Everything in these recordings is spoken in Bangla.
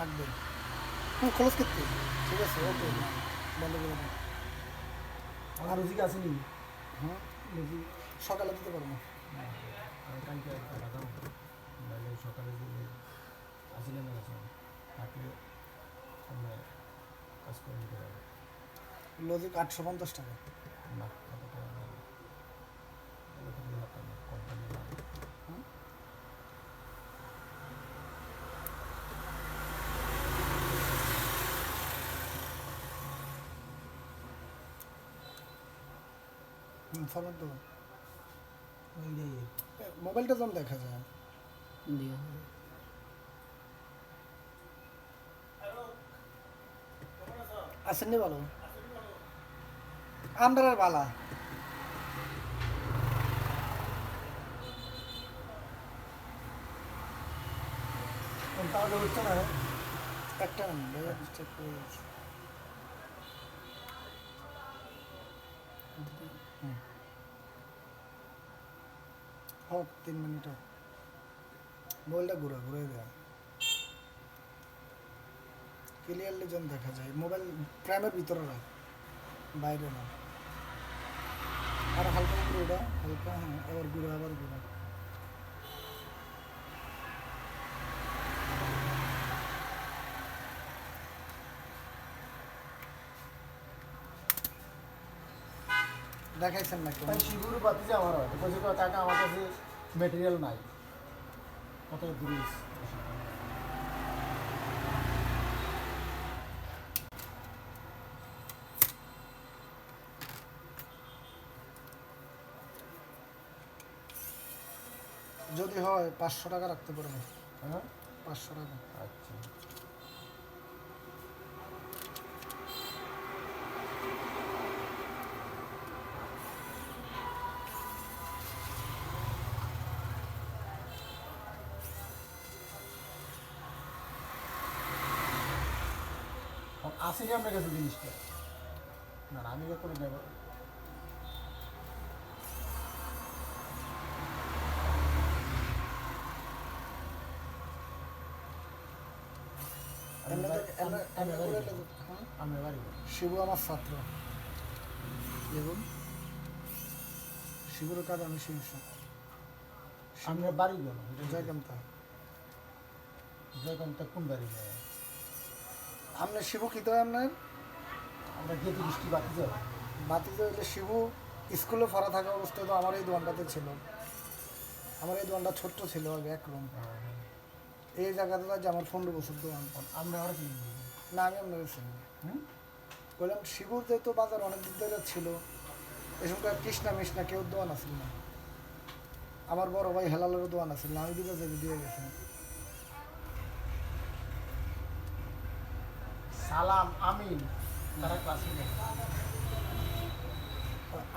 লাগবে হুম খোলস করতে ঠিক আছে ওকে করে দাও। আমার রুজিকে আসেনি? হুম রুজি সকালে দিতে পারব। কালকে একটা লাগাম নাহলে সকালে যদি আসিলেন না গেছে থাকলে আমরা কাজ করে নিতে পারব। লজিক আটশো পঞ্চাশ টাকা। না কত টাকা নেবে এগুলো তো দুই হাজার টাকা কোম্পানি লাগে হুম? ফরমাত দেবো মোবাইলটা যেমন দেখা যায়। আসেননি ভালো আমরা আর বালা। তাহলে হচ্ছে না একটা চেক করে হুম। হোক, তিন মিনিট হোক। মোবাইলটা ঘুরে ঘুরে দেওয়া ক্লিয়ারলি যেন দেখা যায়। মোবাইল প্রাইমের ভিতরে রাখ। বাইরে না আর হালকা ঘুরে হালকা হ্যাঁ আবার ঘুরে আবার ঘুরে। দেখাইছেন নাকি? তাই শিগুর বাতি যে আমার হয় বলছে টাকা আমার কাছে মেটেরিয়াল নাই। কত দূরিস যদি হয় পাঁচশো টাকা রাখতে পারব। হ্যাঁ? পাঁচশো টাকা। আচ্ছা। আসেনি আপনার কাছে জিনিসটা? না না, আমি করে নেব। শিবু আমার ছাত্র। এবং শিবুর কাজ আমি শিখছি আমি বাড়ি গেল জয়কান্তা। জয়কান্ত কোন বাড়ি যায়? আপনার শিবু কি তো আপনার আমরা গেতে বৃষ্টি বাতি যাব বাতিতে হইলে শিবু স্কুলে পড়া থাকা অবস্থায় তো আমার এই দোকানটাতে ছিল। আমার এই দোকানটা ছোট্ট ছিল আগে এক রুম। এই জায়গাতে যে আমার পনেরো বছর দোকান আমরা আর কি না আমি আপনার চিনি বললাম শিবুর যেহেতু বাজার অনেক দিন ধরে ছিল এসবকার কৃষ্ণা মিষ্ণা কেউ দোকান আসছিল না। আমার বড় ভাই হেলালেরও দোকান আসছিল না আমি দুটো দিয়ে গেছি সালাম আমিন। তারা ক্লাসে নেই।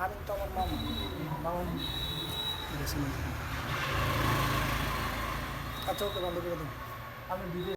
আমি তো আমার মামা। মামা আচ্ছা ওকে বন্ধ করে দিন আমি বিদেশ